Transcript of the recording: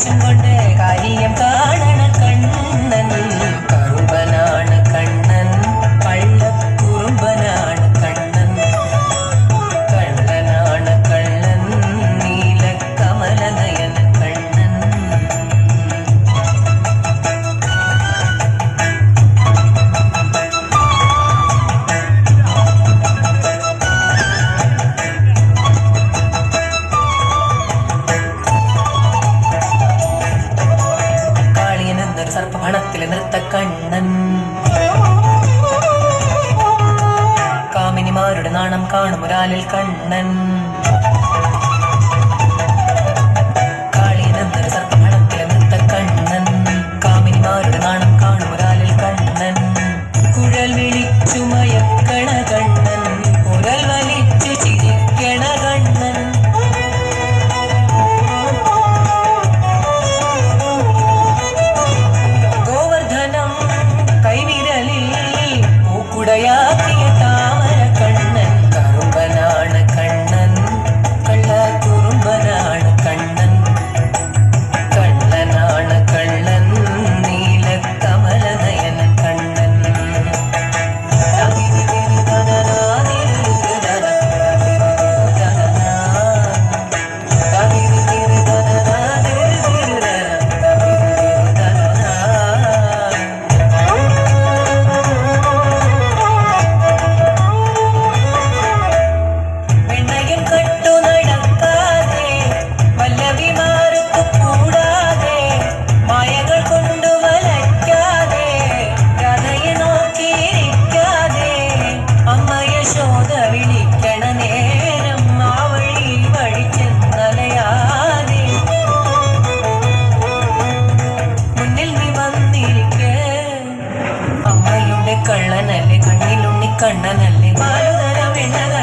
കൊച്ചും കൊണ്ട് കാര്യം നാണം കാണും ഒരാലിൽ കണ്ണൻ ಕಣ್ಣನಲ್ಲಿ ಬಾಳುದರವಿಲ್ಲದ